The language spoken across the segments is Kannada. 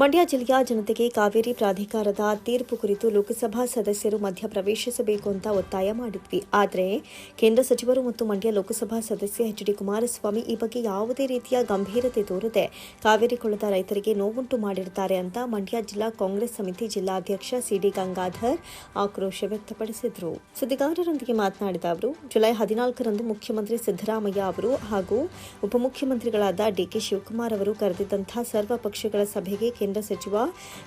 ಮಂಡ್ಯ ಜಿಲ್ಲೆಯ ಜನತೆಗೆ ಕಾವೇರಿ ಪ್ರಾಧಿಕಾರದ ತೀರ್ಪು ಕುರಿತು ಲೋಕಸಭಾ ಸದಸ್ಯರು ಮಧ್ಯ ಪ್ರವೇಶಿಸಬೇಕು ಅಂತ ಒತ್ತಾಯ ಮಾಡಿದ್ವಿ. ಆದರೆ ಕೇಂದ್ರ ಸಚಿವರು ಮತ್ತು ಮಂಡ್ಯ ಲೋಕಸಭಾ ಸದಸ್ಯ ಎಚ್ ಡಿ ಕುಮಾರಸ್ವಾಮಿ ಈ ಬಗ್ಗೆ ಯಾವುದೇ ರೀತಿಯ ಗಂಭೀರತೆ ತೋರದೆ ಕಾವೇರಿ ಕೊಳ್ಳದ ರೈತರಿಗೆ ನೋವುಂಟು ಮಾಡಿರ್ತಾರೆ ಅಂತ ಮಂಡ್ಯ ಜಿಲ್ಲಾ ಕಾಂಗ್ರೆಸ್ ಸಮಿತಿ ಜಿಲ್ಲಾಧ್ಯಕ್ಷ ಸಿಡಿ ಗಂಗಾಧರ್ ಆಕ್ರೋಶ ವ್ಯಕ್ತಪಡಿಸಿದರು. ಸುದ್ದಿಗಾರರೊಂದಿಗೆ ಮಾತನಾಡಿದ ಅವರು, ಜುಲೈ ಹದಿನಾಲ್ಕರಂದು ಮುಖ್ಯಮಂತ್ರಿ ಸಿದ್ದರಾಮಯ್ಯ ಅವರು ಹಾಗೂ ಉಪಮುಖ್ಯಮಂತ್ರಿಗಳಾದ ಡಿಕೆ ಶಿವಕುಮಾರ್ ಅವರು ಕರೆದಿದ್ದಂತಹ ಸರ್ವ ಪಕ್ಷಗಳ ಸಭೆಗೆ ಕೇಂದ್ರ ಸಚಿವ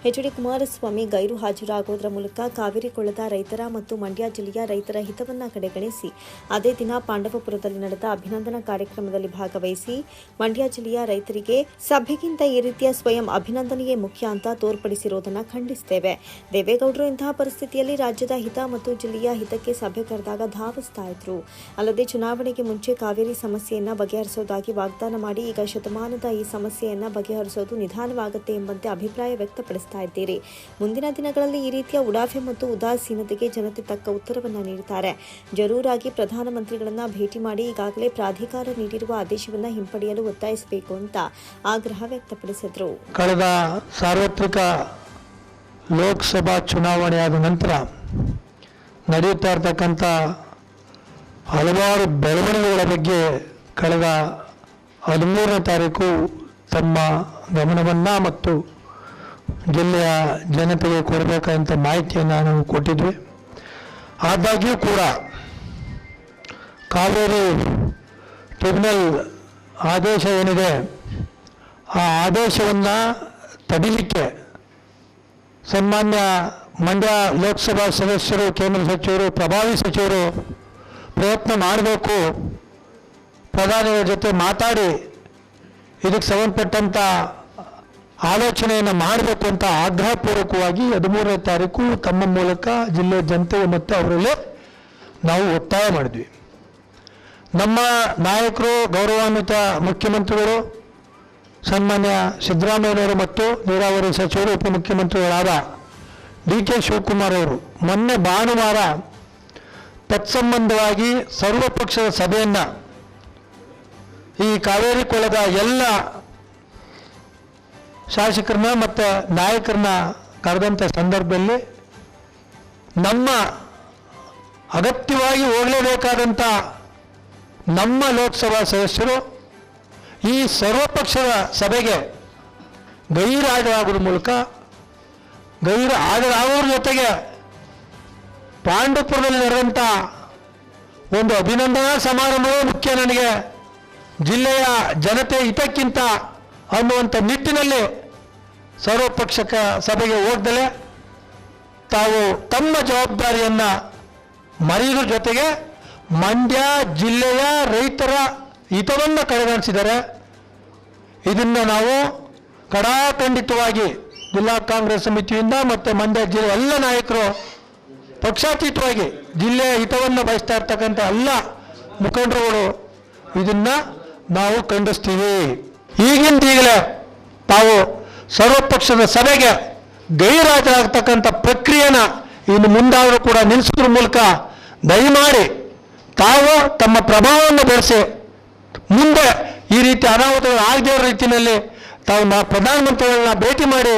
ಎಚ್ ಡಿ ಕುಮಾರಸ್ವಾಮಿ ಗೈರು ಹಾಜರಾಗುವುದರ ಮೂಲಕ ಕಾವೇರಿ ಕೊಳ್ಳದ ರೈತರ ಮತ್ತು ಮಂಡ್ಯ ಜಿಲ್ಲೆಯ ರೈತರ ಹಿತವನ್ನ ಕಡೆಗಣಿಸಿ, ಅದೇ ದಿನ ಪಾಂಡವಪುರದಲ್ಲಿ ನಡೆದ ಅಭಿನಂದನಾ ಕಾರ್ಯಕ್ರಮದಲ್ಲಿ ಭಾಗವಹಿಸಿ, ಮಂಡ್ಯ ಜಿಲ್ಲೆಯ ರೈತರಿಗೆ ಸಭೆಗಿಂತ ಈ ರೀತಿಯ ಸ್ವಯಂ ಅಭಿನಂದನೆಯೇ ಮುಖ್ಯ ಅಂತ ತೋರ್ಪಡಿಸಿರುವುದನ್ನು ಖಂಡಿಸುತ್ತೇವೆ ದೇವೇಗೌಡರು ಇಂತಹ ಪರಿಸ್ಥಿತಿಯಲ್ಲಿ ರಾಜ್ಯದ ಹಿತ ಮತ್ತು ಜಿಲ್ಲೆಯ ಹಿತಕ್ಕೆ ಸಭೆ ಕರೆದಾಗ ಧಾವಿಸ್ತಾ ಇದ್ರು. ಅಲ್ಲದೆ ಚುನಾವಣೆಗೆ ಮುಂಚೆ ಕಾವೇರಿ ಸಮಸ್ಯೆಯನ್ನ ಬಗೆಹರಿಸೋದಾಗಿ ವಾಗ್ದಾನ ಮಾಡಿ ಈಗ ಶತಮಾನದ ಈ ಸಮಸ್ಯೆಯನ್ನ ಬಗೆಹರಿಸೋದು ನಿಧಾನವಾಗುತ್ತೆ ಎಂಬಂತೆ ಅಭಿಪ್ರಾಯ ವ್ಯಕ್ತಪಡಿಸ್ತಾ ಇದ್ದೀರಿ. ಮುಂದಿನ ದಿನಗಳಲ್ಲಿ ಈ ರೀತಿಯ ಉಡಾಫೆ ಮತ್ತು ಉದಾಸೀನತೆಗೆ ಜನತೆ ತಕ್ಕ ಉತ್ತರವನ್ನು ನೀಡುತ್ತಾರೆ ಜರೂರಾಗಿ ಪ್ರಧಾನಮಂತ್ರಿಗಳನ್ನ ಭೇಟಿ ಮಾಡಿ ಈಗಾಗಲೇ ಪ್ರಾಧಿಕಾರ ನೀಡಿರುವ ಆದೇಶವನ್ನು ಹಿಂಪಡೆಯಲು ಒತ್ತಾಯಿಸಬೇಕು ಅಂತ ಆಗ್ರಹ ವ್ಯಕ್ತಪಡಿಸಿದರು. ಕಳೆದ ಸಾರ್ವತ್ರಿಕ ಲೋಕಸಭಾ ಚುನಾವಣೆ ಆದ ನಂತರ ನಡೆಯುತ್ತಾ ಇರತಕ್ಕಂಥ ಹಲವಾರು ಬೆಳವಣಿಗೆಗಳ ಬಗ್ಗೆ ಕಳೆದ ಹದಿಮೂರನೇ ತಾರೀಕು ತಮ್ಮ ಗಮನವನ್ನು ಮತ್ತು ಜಿಲ್ಲೆಯ ಜನತೆಗೆ ಕೊಡಬೇಕಾದಂಥ ಮಾಹಿತಿಯನ್ನು ನಾವು ಕೊಟ್ಟಿದ್ವಿ. ಆದಾಗ್ಯೂ ಕೂಡ ಕಾವೇರಿ ಟ್ರಿಬ್ಯುನಲ್ ಆದೇಶ ಏನಿದೆ, ಆ ಆದೇಶವನ್ನು ತಡಿಲಿಕ್ಕೆ ಸನ್ಮಾನ್ಯ ಮಂಡ್ಯ ಲೋಕಸಭಾ ಸದಸ್ಯರು, ಕೇಂದ್ರ ಸಚಿವರು, ಪ್ರಭಾವಿ ಸಚಿವರು ಪ್ರಯತ್ನ ಮಾಡಬೇಕು. ಪ್ರಧಾನಿಗಳ ಜೊತೆ ಮಾತಾಡಿ, ಇದಕ್ಕೆ ಸಂಬಂಧಪಟ್ಟಂಥ ಆಲೋಚನೆಯನ್ನು ಮಾಡಬೇಕು ಅಂತ ಆಗ್ರಹಪೂರ್ವಕವಾಗಿ ಹದಿಮೂರನೇ ತಾರೀಕು ತಮ್ಮ ಮೂಲಕ ಜಿಲ್ಲೆಯ ಜನತೆಗೆ ಮತ್ತು ಅವರಲ್ಲೇ ನಾವು ಒತ್ತಾಯ ಮಾಡಿದ್ವಿ. ನಮ್ಮ ನಾಯಕರು, ಗೌರವಾನ್ವಿತ ಮುಖ್ಯಮಂತ್ರಿಗಳು, ಸನ್ಮಾನ್ಯ ಸಿದ್ದರಾಮಯ್ಯನವರು ಮತ್ತು ನೀರಾವರಿ ಸಚಿವರು, ಉಪಮುಖ್ಯಮಂತ್ರಿಗಳಾದ ಡಿ ಕೆ ಶಿವಕುಮಾರ್ ಅವರು ಮೊನ್ನೆ ಭಾನುವಾರ ತತ್ಸಂಬಂಧವಾಗಿ ಸರ್ವಪಕ್ಷದ ಸಭೆಯನ್ನು ಈ ಕಾವೇರಿ ಕೊಳದ ಎಲ್ಲ ಶಾಸಕರನ್ನ ಮತ್ತು ನಾಯಕರನ್ನ ಕರೆದಂಥ ಸಂದರ್ಭದಲ್ಲಿ ನಮ್ಮ ಅಗತ್ಯವಾಗಿ ಹೋಗಲೇಬೇಕಾದಂಥ ನಮ್ಮ ಲೋಕಸಭಾ ಸದಸ್ಯರು ಈ ಸರ್ವಪಕ್ಷದ ಸಭೆಗೆ ಗೈರಾಜರಾಗೋದ್ರ ಮೂಲಕ, ಗೈರು ಹಾಜರಾಗೋದ್ರ ಜೊತೆಗೆ ಪಾಂಡವಪುರದಲ್ಲಿ ನಡೆದಂಥ ಒಂದು ಅಭಿನಂದನಾ ಸಮಾರಂಭವೇ ಮುಖ್ಯ ನನಗೆ ಜಿಲ್ಲೆಯ ಜನತೆ ಹಿತಕ್ಕಿಂತ ಅನ್ನುವಂಥ ನಿಟ್ಟಿನಲ್ಲಿ ಸರ್ವಪಕ್ಷಕ ಸಭೆಗೆ ಹೋಗ್ದಲೇ ತಾವು ತಮ್ಮ ಜವಾಬ್ದಾರಿಯನ್ನು ಮರೆಯುವ ಜೊತೆಗೆ ಮಂಡ್ಯ ಜಿಲ್ಲೆಯ ರೈತರ ಹಿತವನ್ನು ಕಡೆಗಣಿಸಿದರೆ ಇದನ್ನು ನಾವು ಕಡಾಖಂಡಿತವಾಗಿ ಜಿಲ್ಲಾ ಕಾಂಗ್ರೆಸ್ ಸಮಿತಿಯಿಂದ ಮತ್ತು ಮಂಡ್ಯ ಜಿಲ್ಲೆ ಎಲ್ಲ ನಾಯಕರು ಪಕ್ಷಾತೀತವಾಗಿ ಜಿಲ್ಲೆಯ ಹಿತವನ್ನು ಬಯಸ್ತಾ ಇರ್ತಕ್ಕಂಥ ಎಲ್ಲ ಮುಖಂಡರುಗಳು ಇದನ್ನ ನಾವು ಖಂಡಿಸ್ತೀವಿ. ಈಗಿಂದೀಗಲೇ ತಾವು ಸರ್ವಪಕ್ಷದ ಸಭೆಗೆ ಗೈರಾಜರಾಗ್ತಕ್ಕಂಥ ಪ್ರಕ್ರಿಯೆನ ಇನ್ನು ಮುಂದಾದರೂ ಕೂಡ ನಿಲ್ಲಿಸೋದ್ರ ಮೂಲಕ ದಯಮಾಡಿ ತಾವು ತಮ್ಮ ಪ್ರಭಾವವನ್ನು ಬೆಳೆಸಿ ಮುಂದೆ ಈ ರೀತಿ ಅನಾಹುತಗಳು ಆಗದೇ ಇರೋ ರೀತಿಯಲ್ಲಿ ತಾವು ನಾ ಪ್ರಧಾನಮಂತ್ರಿಗಳನ್ನ ಭೇಟಿ ಮಾಡಿ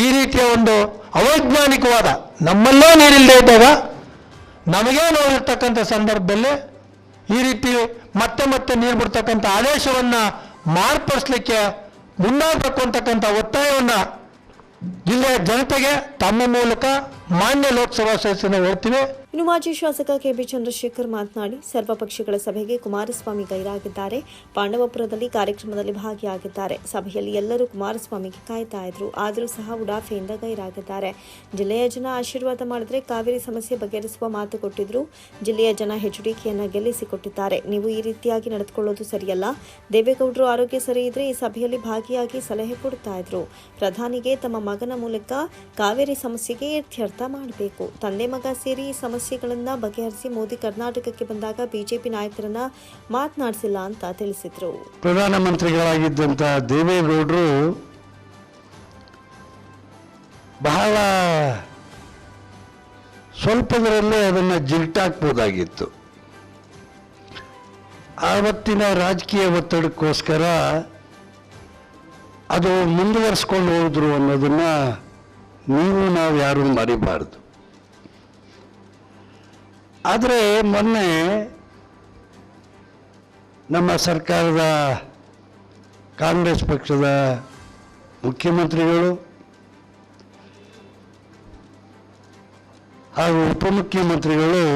ಈ ರೀತಿಯ ಒಂದು ಅವೈಜ್ಞಾನಿಕವಾದ ನಮ್ಮಲ್ಲೇ ನೀರಿಲ್ಲದೆ ಇದ್ದಾಗ ನಮಗೇ ನೋಡಿರ್ತಕ್ಕಂಥ ಸಂದರ್ಭದಲ್ಲಿ ಈ ರೀತಿ ಮತ್ತೆ ಮತ್ತೆ ನೀರು ಬಿಡ್ತಕ್ಕಂಥ ಆದೇಶವನ್ನು ಮಾರ್ಪಡಿಸ್ಲಿಕ್ಕೆ ಮುಂದಾಗಬೇಕು ಅಂತಕ್ಕಂಥ ಒತ್ತಾಯವನ್ನು ಜಿಲ್ಲೆಯ ಜನತೆಗೆ ತಮ್ಮ ಮೂಲಕ ಮಾನ್ಯ ಲೋಕಸಭಾ ಸದಸ್ಯನ ಹೇಳ್ತೀವಿ ಇನ್ನು ಮಾಜಿ ಶಾಸಕ ಕೆಬಿ ಚಂದ್ರಶೇಖರ್ ಮಾತನಾಡಿ ಸರ್ವಪಕ್ಷಗಳ ಸಭೆಗೆ ಕುಮಾರಸ್ವಾಮಿ ಗೈರಾಗಿದ್ದಾರೆ. ಪಾಂಡವಪುರದಲ್ಲಿ ಕಾರ್ಯಕ್ರಮದಲ್ಲಿ ಭಾಗಿಯಾಗಿದ್ದಾರೆ. ಸಭೆಯಲ್ಲಿ ಎಲ್ಲರೂ ಕುಮಾರಸ್ವಾಮಿಗೆ ಕಾಯ್ತಾ ಇದ್ರು. ಆದರೂ ಸಹ ಉಡಾಫೆಯಿಂದ ಗೈರಾಗಿದ್ದಾರೆ. ಜಿಲ್ಲೆಯ ಜನ ಆಶೀರ್ವಾದ ಮಾಡಿದ್ರೆ ಕಾವೇರಿ ಸಮಸ್ಯೆ ಬಗೆಹರಿಸುವ ಮಾತು ಕೊಟ್ಟಿದ್ರು. ಜಿಲ್ಲೆಯ ಜನ ಹೆಚ್ಡಿಕೆಯನ್ನ ಗೆಲ್ಲಿಸಿಕೊಟ್ಟಿದ್ದಾರೆ. ನೀವು ಈ ರೀತಿಯಾಗಿ ನಡೆದುಕೊಳ್ಳೋದು ಸರಿಯಲ್ಲ. ದೇವೇಗೌಡರು ಆರೋಗ್ಯ ಸರಿ ಇದ್ರೆ ಈ ಸಭೆಯಲ್ಲಿ ಭಾಗಿಯಾಗಿ ಸಲಹೆ ಕೊಡ್ತಾ ಇದ್ರು. ಪ್ರಧಾನಿಗೆ ತಮ್ಮ ಮಗನ ಮೂಲಕ ಕಾವೇರಿ ಸಮಸ್ಯೆಗೆ ಇತ್ಯರ್ಥ ಮಾಡಬೇಕು. ತಂದೆ ಮಗ ಸೇರಿ ಈ ಸಮಸ್ಯೆಗಳನ್ನ ಬಗೆಹರಿಸಿ ಮೋದಿ ಕರ್ನಾಟಕಕ್ಕೆ ಬಂದಾಗ ಬಿಜೆಪಿ ನಾಯಕರನ್ನ ಮಾತನಾಡಿಸಿಲ್ಲ ಅಂತ ತಿಳಿಸಿದ್ರು. ಪ್ರಧಾನಮಂತ್ರಿಗಳಾಗಿದ್ದಂಥ ದೇವೇಗೌಡರು ಬಹಳ ಸ್ವಲ್ಪದರಲ್ಲೇ ಅದನ್ನು ಜಿಲ್ಟಾಕ್ಬೋದಾಗಿತ್ತು ಆವತ್ತಿನ ರಾಜಕೀಯ ಒತ್ತಡಕ್ಕೋಸ್ಕರ ಅದು ಮುಂದುವರಿಸ್ಕೊಂಡು ಹೋದ್ರು ಅನ್ನೋದನ್ನು ನೀವು ನಾವು ಯಾರೂ ಮರಿಬಾರ್ದು. ಆದರೆ ಮೊನ್ನೆ ನಮ್ಮ ಸರ್ಕಾರದ ಕಾಂಗ್ರೆಸ್ ಪಕ್ಷದ ಮುಖ್ಯಮಂತ್ರಿಗಳು ಹಾಗೂ ಉಪಮುಖ್ಯಮಂತ್ರಿಗಳು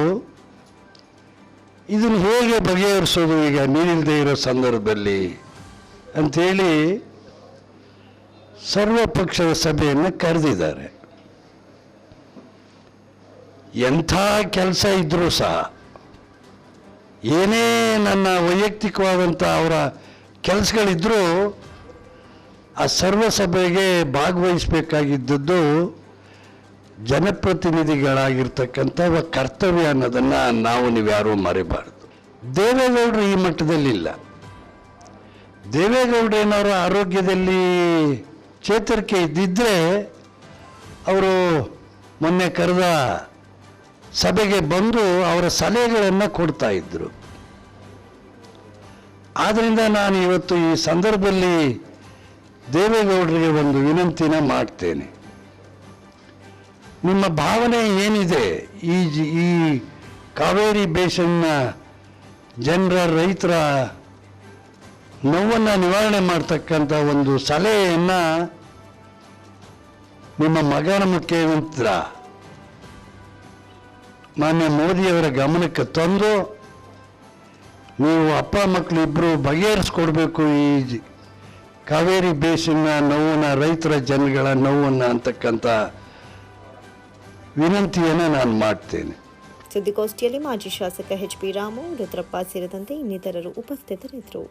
ಇದನ್ನು ಹೇಗೆ ಬಗೆಹರಿಸೋದು ಈಗ ನೀರಿಲ್ಲದೆ ಇರೋ ಸಂದರ್ಭದಲ್ಲಿ ಅಂಥೇಳಿ ಸರ್ವ ಪಕ್ಷದ ಸಭೆಯನ್ನು ಕರೆದಿದ್ದಾರೆ. ಎಂಥ ಕೆಲಸ ಇದ್ದರೂ ಸಹ ಏನೇ ನನ್ನ ವೈಯಕ್ತಿಕವಾದಂಥ ಅವರ ಕೆಲಸಗಳಿದ್ದರೂ ಆ ಸರ್ವಸಭೆಗೆ ಭಾಗವಹಿಸಬೇಕಾಗಿದ್ದದ್ದು ಜನಪ್ರತಿನಿಧಿಗಳಾಗಿರ್ತಕ್ಕಂಥ ಕರ್ತವ್ಯ ಅನ್ನೋದನ್ನು ನಾವು ನೀವ್ಯಾರೂ ಮರಿಬಾರ್ದು. ದೇವೇಗೌಡರು ಈ ಮಟ್ಟದಲ್ಲಿಲ್ಲ. ದೇವೇಗೌಡರೇನವರ ಆರೋಗ್ಯದಲ್ಲಿ ಚೇತರಿಕೆ ಇದ್ದಿದ್ದರೆ ಅವರು ಮೊನ್ನೆ ಕರೆದ ಸಭೆಗೆ ಬಂದು ಅವರ ಸಲಹೆಗಳನ್ನು ಕೊಡ್ತಾ ಇದ್ದರು ಆದ್ದರಿಂದ ನಾನು ಇವತ್ತು ಈ ಸಂದರ್ಭದಲ್ಲಿ ದೇವೇಗೌಡರಿಗೆ ಒಂದು ವಿನಂತಿನ ಮಾಡ್ತೇನೆ. ನಿಮ್ಮ ಭಾವನೆ ಏನಿದೆ? ಈ ಈ ಕಾವೇರಿ ಬೇಷನ್ನ ಜನರ ರೈತರ ನೋವನ್ನು ನಿವಾರಣೆ ಮಾಡ್ತಕ್ಕಂಥ ಒಂದು ಸಲಹೆಯನ್ನು ನಿಮ್ಮ ಮಗನ ಮುಖ್ಯಮಂತ್ರ ಮಾನ್ಯ ಮೋದಿಯವರ ಗಮನಕ್ಕೆ ತಂದು ನೀವು ಅಪ್ಪ ಮಕ್ಕಳು ಇಬ್ಬರು ಬಗೆಹರಿಸ್ಕೊಡ್ಬೇಕು ಈ ಕಾವೇರಿ ಬೇಸಿನ ನೋವನ್ನ ರೈತರ ಜನಗಳ ನೋವನ್ನು ಅಂತಕ್ಕಂಥ ವಿನಂತಿಯನ್ನು ನಾನು ಮಾಡ್ತೇನೆ. ಸುದ್ದಿಗೋಷ್ಠಿಯಲ್ಲಿ ಮಾಜಿ ಶಾಸಕ ಎಚ್ ಪಿ ರಾಮು, ರುದ್ರಪ್ಪ ಸೇರಿದಂತೆ ಇನ್ನಿತರರು ಉಪಸ್ಥಿತರಿದ್ದರು.